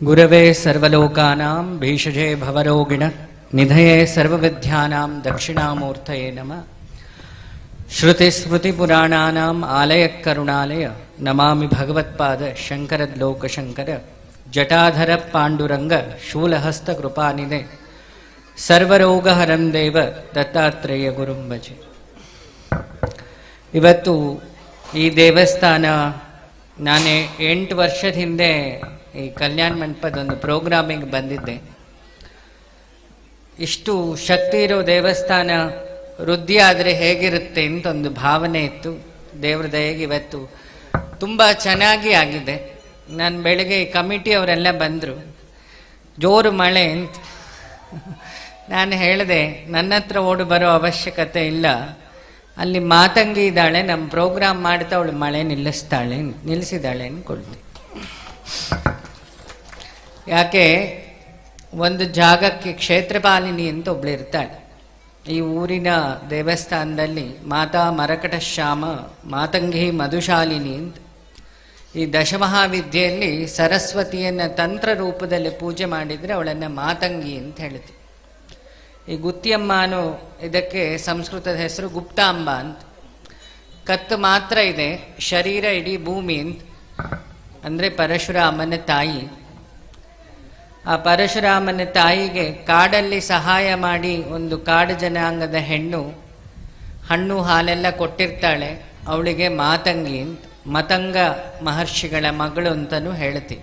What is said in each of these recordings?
ಗುರವೇ ಸರ್ವಲೋಕಾನಾಂ ಭೀಷಜೇ ಭವರೋಗಿಣ ನಿಧಯೇ ಸರ್ವವಿದ್ಯಾನಾಂ ದಕ್ಷಿಣಾಮೂರ್ತಯೇ ನಮ ಶ್ರುತಿಸ್ಮೃತಿಪುರಾಣಾನಾಂ ಆಲಯಕ್ಕರುಣಾಲಯ ನಮಾಮಿ ಭಗವತ್ಪಾದ ಶಂಕರದ್ಲೋಕಶಂಕರ ಜಟಾಧರ ಪಾಂಡುರಂಗ ಶೂಲಹಸ್ತ ಕೃಪಾನಿದೆ ಸರ್ವರೋಗಹರಂ ದೇವ ದತ್ತಾತ್ರೇಯ ಗುರುಂಬಜೆ ಇವತ್ತು ಈ ದೇವಸ್ಥಾನ ನಾನೇ ಎಂಟು ವರ್ಷದ ಹಿಂದೆ ಈ ಕಲ್ಯಾಣ ಮಂಟಪದ ಒಂದು ಪ್ರೋಗ್ರಾಮಿಗೆ ಬಂದಿದ್ದೆ. ಇಷ್ಟು ಶಕ್ತಿ ಇರೋ ದೇವಸ್ಥಾನ ವೃದ್ಧಿ ಆದರೆ ಹೇಗಿರುತ್ತೆ ಅಂತ ಒಂದು ಭಾವನೆ ಇತ್ತು. ದೇವ್ರ ದಯೆಗೆ ಇವತ್ತು ತುಂಬ ಚೆನ್ನಾಗಿ ಆಗಿದೆ. ನಾನು ಬೆಳಗ್ಗೆ ಕಮಿಟಿ ಅವರೆಲ್ಲ ಬಂದರು. ಜೋರು ಮಳೆ ಅಂತ. ನಾನು ಹೇಳಿದೆ, ನನ್ನ ಹತ್ರ ಓಡಿ ಬರೋ ಅವಶ್ಯಕತೆ ಇಲ್ಲ. ಅಲ್ಲಿ ಮಾತಂಗಿ ಇದ್ದಾಳೆ ನಮ್ಮ ಪ್ರೋಗ್ರಾಮ್ ಮಾಡ್ತಾ ಅವಳು ಮಳೆ ನಿಲ್ಲಿಸ್ತಾಳೆ, ನಿಲ್ಲಿಸಿದಾಳೆ ಅಂದ್ಕೊಳ್ತೀನಿ ಯಾಕೆ? ಒಂದು ಜಾಗಕ್ಕೆ ಕ್ಷೇತ್ರಪಾಲಿನಿ ಅಂತ ಒಬ್ಳಿರ್ತಾಳೆ ಈ ಊರಿನ ದೇವಸ್ಥಾನದಲ್ಲಿ ಮಾತಾ ಮರಕಟ ಶ್ಯಾಮ, ಮಾತಂಗಿ ಮಧುಶಾಲಿನಿ ಅಂತ. ಈ ದಶಮಹಾವಿದ್ಯೆಯಲ್ಲಿ ಸರಸ್ವತಿಯನ್ನು ತಂತ್ರ ರೂಪದಲ್ಲಿ ಪೂಜೆ ಮಾಡಿದರೆ ಅವಳನ್ನು ಮಾತಂಗಿ ಅಂತ ಹೇಳ್ತೀವಿ ಈ ಗುತ್ತಿಯಮ್ಮ ಅನ್ನೋ ಇದಕ್ಕೆ ಸಂಸ್ಕೃತದ ಹೆಸರು ಗುಪ್ತಾಂಬ ಅಂತ. ಕತ್ತು ಮಾತ್ರ ಇದೆ, ಶರೀರ ಇಡೀ ಭೂಮಿ ಅಂತ. ಅಂದರೆ ಪರಶುರಾಮನ ತಾಯಿ. ಆ ಪರಶುರಾಮನ ತಾಯಿಗೆ ಕಾಡಲ್ಲಿ ಸಹಾಯ ಮಾಡಿ ಒಂದು ಕಾಡು ಜನಾಂಗದ ಹೆಣ್ಣು, ಹಣ್ಣು ಹಾಲೆಲ್ಲ ಕೊಟ್ಟಿರ್ತಾಳೆ, ಅವಳಿಗೆ ಮಾತಂಗಿ ಅಂತ, ಮತಂಗ ಮಹರ್ಷಿಗಳ ಮಗಳು ಅಂತಲೂ ಹೇಳ್ತಿ.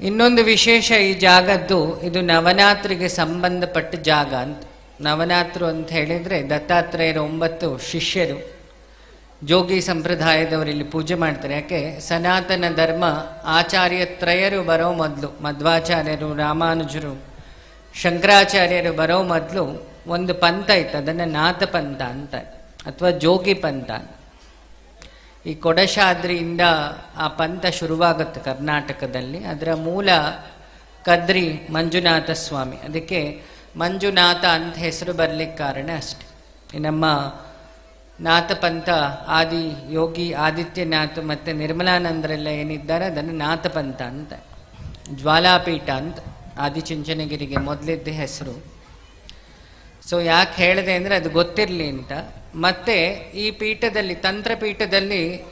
ಇನ್ನೊಂದು ವಿಶೇಷ ಈ ಜಾಗದ್ದು, ಇದು ನವನಾತ್ರಿಗೆ ಸಂಬಂಧಪಟ್ಟ ಜಾಗ ಅಂತ. ನವನಾತ್ರು ಅಂತ ಹೇಳಿದರೆ ದತ್ತಾತ್ರೇಯರ ಒಂಬತ್ತು ಶಿಷ್ಯರು. ಜೋಗಿ ಸಂಪ್ರದಾಯದವರು ಇಲ್ಲಿ ಪೂಜೆ ಮಾಡ್ತಾರೆ. ಯಾಕೆ? ಸನಾತನ ಧರ್ಮ ಆಚಾರ್ಯ ತ್ರಯರು ಬರೋ ಮೊದಲು, ಮಧ್ವಾಚಾರ್ಯರು, ರಾಮಾನುಜರು, ಶಂಕರಾಚಾರ್ಯರು ಬರೋ ಮೊದಲು ಒಂದು ಪಂಥ ಇತ್ತು. ಅದನ್ನು ನಾಥ ಪಂಥ ಅಂತ. ಅಥವಾ ಜೋಗಿ ಪಂಥ. ಈ ಕೊಡಶಾದ್ರಿಯಿಂದ ಆ ಪಂಥ ಶುರುವಾಗುತ್ತೆ ಕರ್ನಾಟಕದಲ್ಲಿ. ಅದರ ಮೂಲ ಕದ್ರಿ ಮಂಜುನಾಥ ಸ್ವಾಮಿ. ಅದಕ್ಕೆ ಮಂಜುನಾಥ ಅಂತ ಹೆಸರು ಬರಲಿಕ್ಕೆ ಕಾರಣ ಅಷ್ಟೆ. ನಮ್ಮ ನಾಥ ಪಂಥ ಆದಿ ಯೋಗಿ ಆದಿತ್ಯನಾಥ್ ಮತ್ತು ನಿರ್ಮಲಾನಂದರೆಲ್ಲ ಏನಿದ್ದಾರೆ? ಅದನ್ನು ನಾಥಪಂಥ ಅಂತ. ಜ್ವಾಲಾಪೀಠ ಅಂತ ಆದಿಚುಂಚನಗಿರಿಗೆ ಮೊದಲಿದ್ದ ಹೆಸರು. ಸೊ ಯಾಕೆ ಹೇಳಿದೆ ಅಂದರೆ ಅದು ಗೊತ್ತಿರಲಿ ಅಂತ. ಮತ್ತೆ ಈ ಪೀಠದಲ್ಲಿ, ತಂತ್ರಪೀಠದಲ್ಲಿ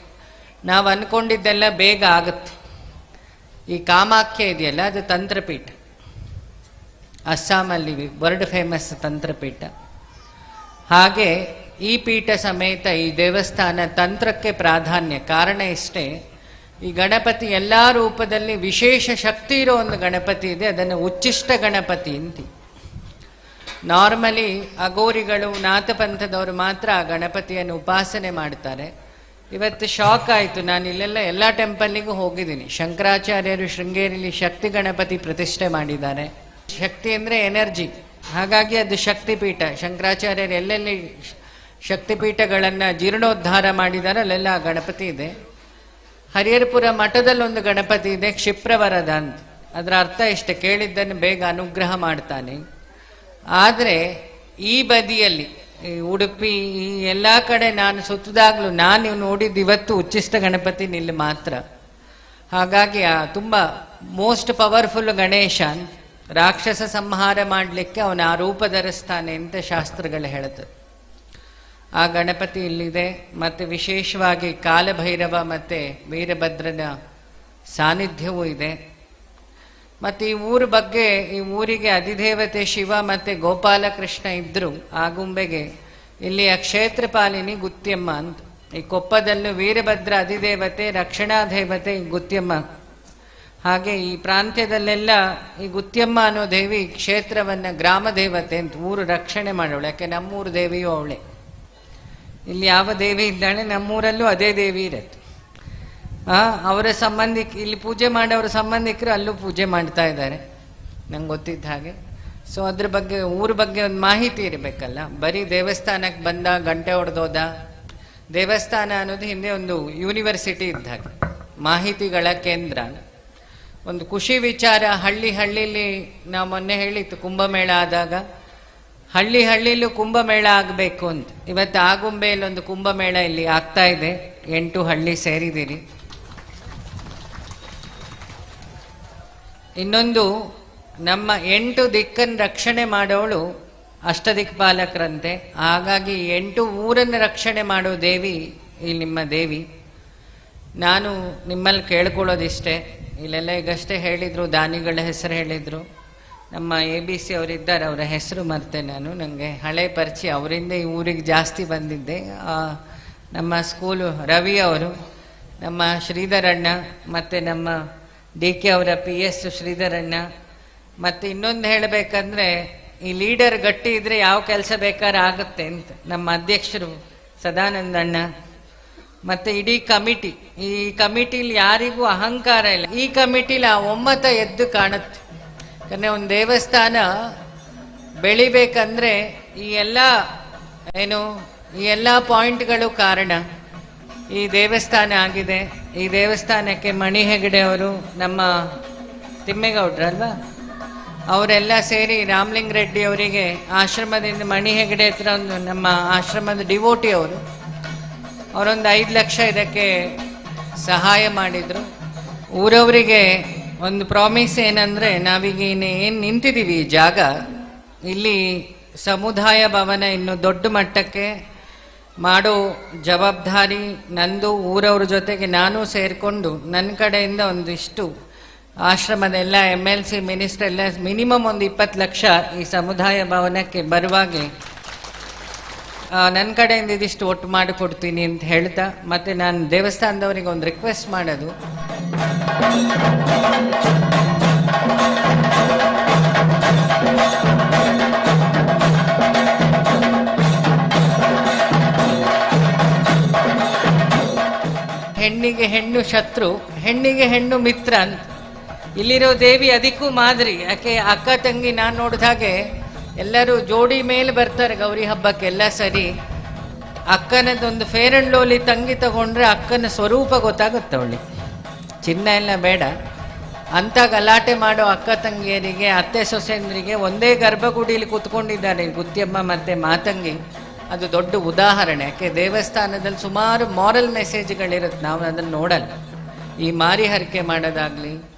ನಾವು ಅಂದ್ಕೊಂಡಿದ್ದೆಲ್ಲ ಬೇಗ ಆಗುತ್ತೆ. ಈ ಕಾಮಾಖ್ಯ ಇದೆಯಲ್ಲ, ಅದು ತಂತ್ರಪೀಠ. ಅಸ್ಸಾಮಲ್ಲಿ ವರ್ಲ್ಡ್ ಫೇಮಸ್ ತಂತ್ರಪೀಠ. ಹಾಗೆ ಈ ಪೀಠ ಸಮೇತ ಈ ದೇವಸ್ಥಾನ ತಂತ್ರಕ್ಕೆ ಪ್ರಾಧಾನ್ಯ. ಕಾರಣ ಇಷ್ಟೇ ಈ ಗಣಪತಿ ಎಲ್ಲ ರೂಪದಲ್ಲಿ ವಿಶೇಷ ಶಕ್ತಿ ಇರೋ ಒಂದು ಗಣಪತಿ ಇದೆ, ಅದನ್ನು ಉಚ್ಚಿಷ್ಟ ಗಣಪತಿ ಅಂತ. ನಾರ್ಮಲಿ ಅಗೋರಿಗಳು ನಾಥಪಂಥದವರು ಮಾತ್ರ ಆ ಗಣಪತಿಯನ್ನು ಉಪಾಸನೆ ಮಾಡ್ತಾರೆ. ಇವತ್ತು ಶಾಕ್ ಆಯಿತು, ನಾನು ಇಲ್ಲೆಲ್ಲ ಎಲ್ಲ ಟೆಂಪಲ್ಲಿಗೂ ಹೋಗಿದ್ದೀನಿ. ಶಂಕರಾಚಾರ್ಯರು ಶೃಂಗೇರಿಲಿ ಶಕ್ತಿ ಗಣಪತಿ ಪ್ರತಿಷ್ಠೆ ಮಾಡಿದ್ದಾರೆ. ಶಕ್ತಿ ಅಂದರೆ ಎನರ್ಜಿ. ಹಾಗಾಗಿ ಅದು ಶಕ್ತಿಪೀಠ. ಶಂಕರಾಚಾರ್ಯರು ಎಲ್ಲೆಲ್ಲಿ ಶಕ್ತಿಪೀಠಗಳನ್ನು ಜೀರ್ಣೋದ್ಧಾರ ಮಾಡಿದಾರೆ ಅಲ್ಲೆಲ್ಲ ಗಣಪತಿ ಇದೆ. ಹರಿಹರಪುರ ಮಠದಲ್ಲಿ ಒಂದು ಗಣಪತಿ ಇದೆ ಕ್ಷಿಪ್ರವರದ ಅಂತ. ಅದರ ಅರ್ಥ ಇಷ್ಟ, ಕೇಳಿದ್ದನ್ನು ಬೇಗ ಅನುಗ್ರಹ ಮಾಡ್ತಾನೆ. ಆದರೆ ಈ ಬದಿಯಲ್ಲಿ ಉಡುಪಿ, ಈ ಎಲ್ಲ ಕಡೆ ನಾನು ಸುತ್ತದಾಗಲೂ, ನಾನು ನೋಡಿದ್ದು ಇವತ್ತು ಉಚ್ಚಿಷ್ಟ ಗಣಪತಿ ನಿಲ್ಲಿ ಮಾತ್ರ. ಹಾಗಾಗಿ ಆ ತುಂಬ ಮೋಸ್ಟ್ ಪವರ್ಫುಲ್ ಗಣೇಶ ರಾಕ್ಷಸ ಸಂಹಾರ ಮಾಡಲಿಕ್ಕೆ ಅವನ ಆ ರೂಪ ಧರಿಸ್ತಾನೆ ಅಂತ ಶಾಸ್ತ್ರಗಳು ಹೇಳುತ್ತದೆ ಆ ಗಣಪತಿ ಇಲ್ಲಿದೆ ಮತ್ತು ವಿಶೇಷವಾಗಿ ಕಾಲಭೈರವ ಮತ್ತು ವೀರಭದ್ರನ ಸಾನ್ನಿಧ್ಯವೂ ಇದೆ. ಮತ್ತು ಈ ಊರ ಬಗ್ಗೆ, ಈ ಊರಿಗೆ ಅಧಿದೇವತೆ ಶಿವ ಮತ್ತು ಗೋಪಾಲಕೃಷ್ಣ ಇದ್ದರು ಆಗುಂಬೆಗೆ ಇಲ್ಲಿಯ ಕ್ಷೇತ್ರಪಾಲಿನಿ ಗುತ್ಯಮ್ಮ ಅಂತ. ಈ ಕೊಪ್ಪದಲ್ಲೂ ವೀರಭದ್ರ ಅಧಿದೇವತೆ ರಕ್ಷಣಾ ದೇವತೆ ಈ ಗುತ್ಯಮ್ಮ. ಹಾಗೆ ಈ ಪ್ರಾಂತ್ಯದಲ್ಲೆಲ್ಲ ಈ ಗುತ್ಯಮ್ಮ ಅನ್ನೋ ದೇವಿ ಕ್ಷೇತ್ರವನ್ನು ಗ್ರಾಮ ದೇವತೆ ಅಂತ ಊರು ರಕ್ಷಣೆ ಮಾಡೋಳು, ಯಾಕೆ ನಮ್ಮೂರು ದೇವಿಯೂ ಅವಳೆ. ಇಲ್ಲಿ ಯಾವ ದೇವಿ ಇದ್ದಾಳೆ ನಮ್ಮೂರಲ್ಲೂ ಅದೇ ದೇವಿ ಇರತ್ತೆ ಅವರ ಸಂಬಂಧಿಕ ಇಲ್ಲಿ ಪೂಜೆ ಮಾಡೋರ ಸಂಬಂಧಿಕರು ಅಲ್ಲೂ ಪೂಜೆ ಮಾಡ್ತಾ ಇದ್ದಾರೆ. ನಂಗೆ ಗೊತ್ತಿದ್ದ ಹಾಗೆ. ಸೊ ಅದ್ರ ಬಗ್ಗೆ, ಊರ ಬಗ್ಗೆ ಒಂದು ಮಾಹಿತಿ ಇರಬೇಕಲ್ಲ? ಬರೀ ದೇವಸ್ಥಾನಕ್ಕೆ ಬಂದ, ಗಂಟೆ ಹೊಡೆದೋದ? ದೇವಸ್ಥಾನ ಅನ್ನೋದು ಹಿಂದೆ ಒಂದು ಯೂನಿವರ್ಸಿಟಿ ಇದ್ದ ಹಾಗೆ. ಮಾಹಿತಿಗಳ ಕೇಂದ್ರ. ಒಂದು ಖುಷಿ ವಿಚಾರ ಹಳ್ಳಿ ಹಳ್ಳಿಲಿ ನಾ ಮೊನ್ನೆ ಹೇಳಿತ್ತು, ಕುಂಭಮೇಳ ಆದಾಗ. ಹಳ್ಳಿ ಹಳ್ಳಿಲೂ ಕುಂಭಮೇಳ ಆಗಬೇಕು ಅಂತ. ಇವತ್ತು ಆಗುಂಬೆಯಲ್ಲಿ ಒಂದು ಕುಂಭಮೇಳ ಇಲ್ಲಿ ಆಗ್ತಾ ಇದೆ. ಎಂಟು ಹಳ್ಳಿ ಸೇರಿದ್ದೀರಿ. ಇನ್ನೊಂದು, ನಮ್ಮ ಎಂಟು ದಿಕ್ಕನ್ನು ರಕ್ಷಣೆ ಮಾಡೋಳು ಅಷ್ಟದಿಕ್ಪಾಲಕರಂತೆ. ಹಾಗಾಗಿ ಎಂಟು ಊರನ್ನು ರಕ್ಷಣೆ ಮಾಡೋ ದೇವಿ ಈ ನಿಮ್ಮ ದೇವಿ. ನಾನು ನಿಮ್ಮಲ್ಲಿ ಕೇಳ್ಕೊಳ್ಳೋದಿಷ್ಟೇ. ಇಲ್ಲೆಲ್ಲ ಈಗಷ್ಟೇ ಹೇಳಿದರು, ದಾನಿಗಳ ಹೆಸರು ಹೇಳಿದರು. ನಮ್ಮ ಎ ಬಿ ಸಿ ಅವರಿದ್ದಾರೆ, ಅವರ ಹೆಸರು ಮರ್ತೆ ನಾನು. ನನಗೆ ಹಳೆ ಪರಿಚಯ, ಅವರಿಂದ ಈ ಊರಿಗೆ ಜಾಸ್ತಿ ಬಂದಿದ್ದೆ. ನಮ್ಮ ಸ್ಕೂಲು ರವಿ ಅವರು, ನಮ್ಮ ಶ್ರೀಧರಣ್ಣ ಮತ್ತು ನಮ್ಮ ಡಿ ಕೆ ಅವರ ಪಿ ಎಸ್ ಶ್ರೀಧರಣ್ಣ. ಮತ್ತು ಇನ್ನೊಂದು ಹೇಳಬೇಕಂದ್ರೆ, ಈ ಲೀಡರ್ ಗಟ್ಟಿ ಇದ್ದರೆ ಯಾವ ಕೆಲಸ ಬೇಕಾದ್ರೆ ಆಗುತ್ತೆ ಅಂತ. ನಮ್ಮ ಅಧ್ಯಕ್ಷರು ಸದಾನಂದಣ್ಣ. ಮತ್ತು ಇಡೀ ಕಮಿಟಿ. ಈ ಕಮಿಟೀಲಿ ಯಾರಿಗೂ ಅಹಂಕಾರ ಇಲ್ಲ. ಈ ಕಮಿಟೀಲಿ ಆ ಒಮ್ಮತ ಎದ್ದು ಕಾಣುತ್ತೆ. ಯಾಕಂದ್ರೆ ಒಂದು ದೇವಸ್ಥಾನ ಬೆಳಿಬೇಕಂದ್ರೆ ಈ ಎಲ್ಲ ಏನು, ಈ ಎಲ್ಲ ಪಾಯಿಂಟ್ಗಳು ಕಾರಣ. ಈ ದೇವಸ್ಥಾನ ಆಗಿದೆ. ಈ ದೇವಸ್ಥಾನಕ್ಕೆ ಮಣಿ ಹೆಗಡೆ ಅವರು ನಮ್ಮ ತಿಮ್ಮೇಗೌಡ್ರಲ್ವಾ ಅವರೆಲ್ಲ ಸೇರಿ ರಾಮಲಿಂಗ ರೆಡ್ಡಿ ಅವರಿಗೆ ಆಶ್ರಮದಿಂದ ಮಣಿ ಹೆಗಡೆ ಹತ್ರ ಒಂದು ನಮ್ಮ ಆಶ್ರಮದ ಡಿವೋಟಿ ಅವರು. ಅವರೊಂದು ಐದು ಲಕ್ಷ ಇದಕ್ಕೆ ಸಹಾಯ ಮಾಡಿದರು. ಊರವರಿಗೆ ಒಂದು ಪ್ರಾಮಿಸ್ ಏನಂದರೆ ನಾವೀಗ ಏನು ನಿಂತಿದ್ದೀವಿ ಈ ಜಾಗ, ಇಲ್ಲಿ ಸಮುದಾಯ ಭವನ ಇನ್ನು ದೊಡ್ಡ ಮಟ್ಟಕ್ಕೆ ಮಾಡೋ ಜವಾಬ್ದಾರಿ ನಂದು, ಊರವ್ರ ಜೊತೆಗೆ ನಾನು ಸೇರಿಕೊಂಡು ನನ್ನ ಕಡೆಯಿಂದ ಒಂದಿಷ್ಟು ಆಶ್ರಮದೆಲ್ಲ ಎಂ ಎಲ್ ಸಿ ಮಿನಿಸ್ಟರ್ ಎಲ್ಲ ಮಿನಿಮಮ್ ಒಂದು ಇಪ್ಪತ್ತು ಲಕ್ಷ ಈ ಸಮುದಾಯ ಭವನಕ್ಕೆ ಬರುವಾಗೆ ನನ್ನ ಕಡೆಯಿಂದ ಇದಿಷ್ಟು ಒಟ್ಟು ಮಾಡಿಕೊಡ್ತೀನಿ ಅಂತ ಹೇಳ್ತಾ, ಮತ್ತು ನಾನು ದೇವಸ್ಥಾನದವರಿಗೆ ಒಂದು ರಿಕ್ವೆಸ್ಟ್ ಮಾಡೋದು. ಹೆಣ್ಣಿಗೆ ಹೆಣ್ಣು ಶತ್ರು, ಹೆಣ್ಣಿಗೆ ಹೆಣ್ಣು ಮಿತ್ರ ಅಂತ. ಇಲ್ಲಿರೋ ದೇವಿ ಅದಕ್ಕೂ ಮಾದರಿ. ಯಾಕೆ, ಅಕ್ಕ ತಂಗಿ ನಾನು ನೋಡಿದ ಹಾಗೆ ಎಲ್ಲರೂ ಜೋಡಿ ಮೇಲೆ ಬರ್ತಾರೆ ಗೌರಿ ಹಬ್ಬಕ್ಕೆಲ್ಲ ಸರಿ. ಅಕ್ಕನದೊಂದು ಫೇರ್ ಅಂಡ್ ಲೋಲಿ ತಂಗಿ ತಗೊಂಡ್ರೆ ಅಕ್ಕನ ಸ್ವರೂಪ ಗೊತ್ತಾಗುತ್ತೆ ಅವಳಿ ಚಿನ್ನ ಎಲ್ಲ ಬೇಡ. ಅಂಥ ಗಲಾಟೆ ಮಾಡೋ ಅಕ್ಕ ತಂಗಿಯರಿಗೆ, ಅತ್ತೆ ಸೊಸೆಂದ್ರಿಗೆ ಒಂದೇ ಗರ್ಭಗುಡಿಯಲ್ಲಿ ಕೂತ್ಕೊಂಡಿದ್ದಾರೆ ಗುತ್ತಿಯಮ್ಮ ಮತ್ತು ಮಾತಂಗಿ. ಅದು ದೊಡ್ಡ ಉದಾಹರಣೆ. ಯಾಕೆ? ದೇವಸ್ಥಾನದಲ್ಲಿ ಸುಮಾರು ಮಾರಲ್ ಮೆಸೇಜ್ಗಳಿರುತ್ತೆ ನಾವು ಅದನ್ನು ನೋಡಲ್ಲ. ಈ ಮಾರಿ ಹರಕೆ ಮಾಡೋದಾಗ್ಲಿ